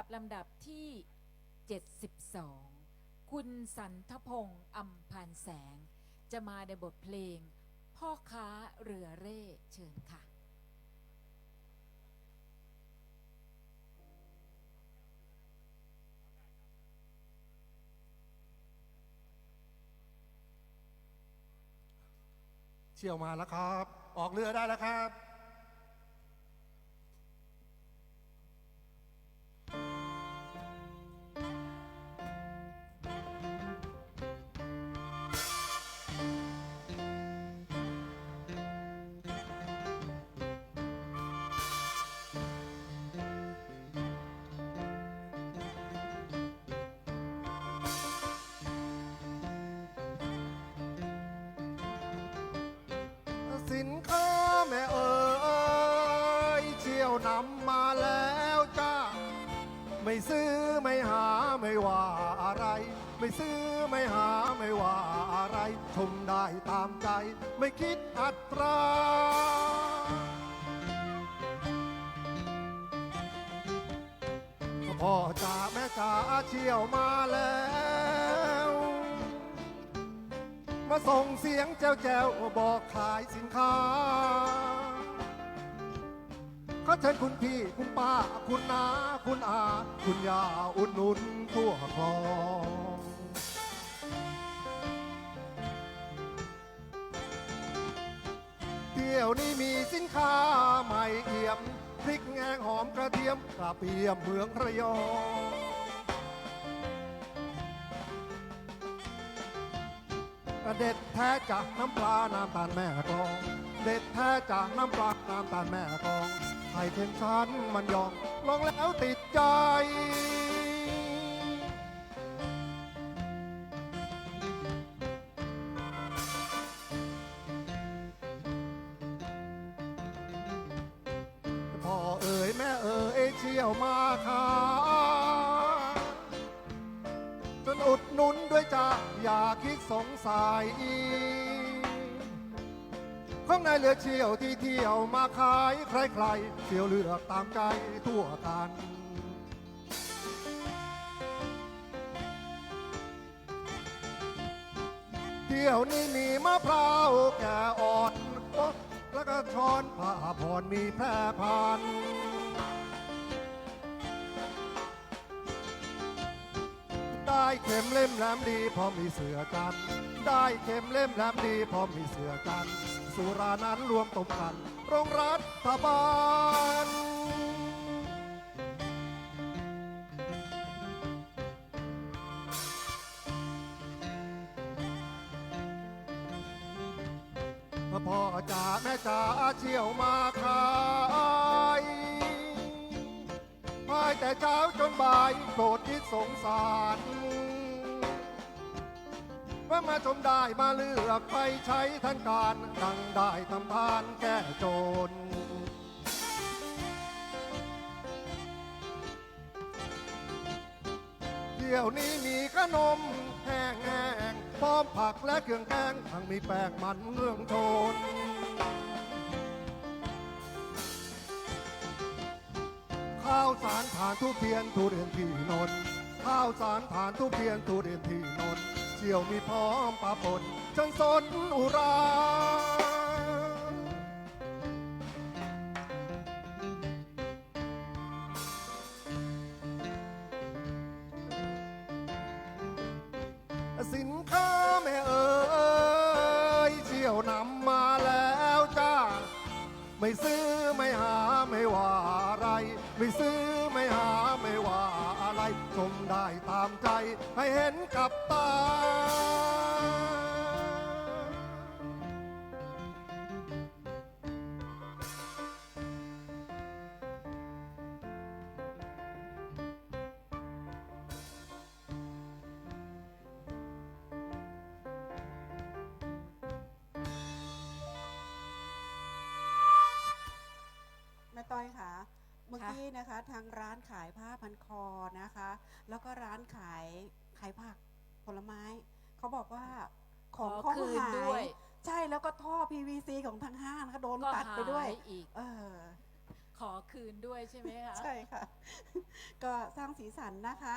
ับลำดับที่ 72 คุณสันทพงศ์อัมพันแสง จะมาในบทเพลง พ่อค้าเรือเร่เชิญค่ะเชี่ยวมาแล้วครับ ออกเรือได้แล้วครับ นำมาแล้วจ้า ไม่ซื้อไม่หาไม่ว่าอะไร ไม่ซื้อไม่หาไม่ว่าอะไร ชมได้ตามใจ ไม่คิดอัตรา พ่อจ๋าแม่จ๋าเชี่ยวมาแล้ว มาส่งเสียงแจ้วแจ้วบอกขายสินค้า เขาเชิญคุณพี่คุณป้าคุณนาคุณอา คุณยาอุดหนุนทั่วคลองเที่ยวนี้มีสินค้าใหม่เอี่ยม พริกแงงหอมกระเทียมกระเปียมเมืองระยองเด็ดแท้จากน้ำปลาน้ำตาลแม่กอง เด็ดแท้จากน้ำปลาน้ำตาลแม่กอง ไข่เค็มชั้นมันยองลองแล้วติดใจพ่อเอ๋ยแม่เอ๋ยเชี่ยวมาค่ะจนอุดหนุนด้วยจ้าอย่าคิดสงสัย ข้างในเหลือเชี่ยวที่เที่ยวมาขายใครๆเที่ยวเลือกตามใจทั่วกันเที่ยวนี้มีมะพร้าวแก่อ่อนแล้วก็ช้อนผ้าผ่อนมีแพร่พันได้เข็มเล่มแหลมดีพอมีเสือกัน ได้เข็มเล่มแหลมดีพอมีเสือกัน สุรานั้นรวมตบกันโรงรัฐบาล พ่อจ๋าแม่จ๋าเชี่ยวมาขายพายแต่เช้าจนบ่ายโปรดคิดสงสาร มาชมได้มาเลือกไปใช้ทันการดังได้ทำทานแก้จน เดี๋ยวนี้มีขนมแห้งแห้งพร้อมผักและเครื่องแกงทั้งมีแป้งมันเมืองชนข้าวสารฐานทุเพียนทุเรียนที่นนท์ข้าวสารฐานทุเพียนทุเรียนที่นนท์ เชี่ยวมีพร้อมปลาปนฉันสนอุราสินค้าแม่เอ๋ยเชี่ยวนำมาแล้วจ้า ไม่ซื้อไม่หาไม่ว่าอะไร ไม่ซื้อ ชมได้ตามใจให้เห็นกับตา เมื่อค่ะกี้นะคะ ทางร้านขายผ้าพันคอนะคะ แล้วก็ร้านขายขายผักผลไม้ เขาบอกว่าของขอเขาคืนหาด้วย ยใช่แล้วก็ท่อ PVC ของทางห้างนะคะโดนก็ตัดไปด้วย หายอีก เออ ขอคืนด้วยใช่ไหมคะ ใช่ค่ะ ก็สร้างสีสันนะคะ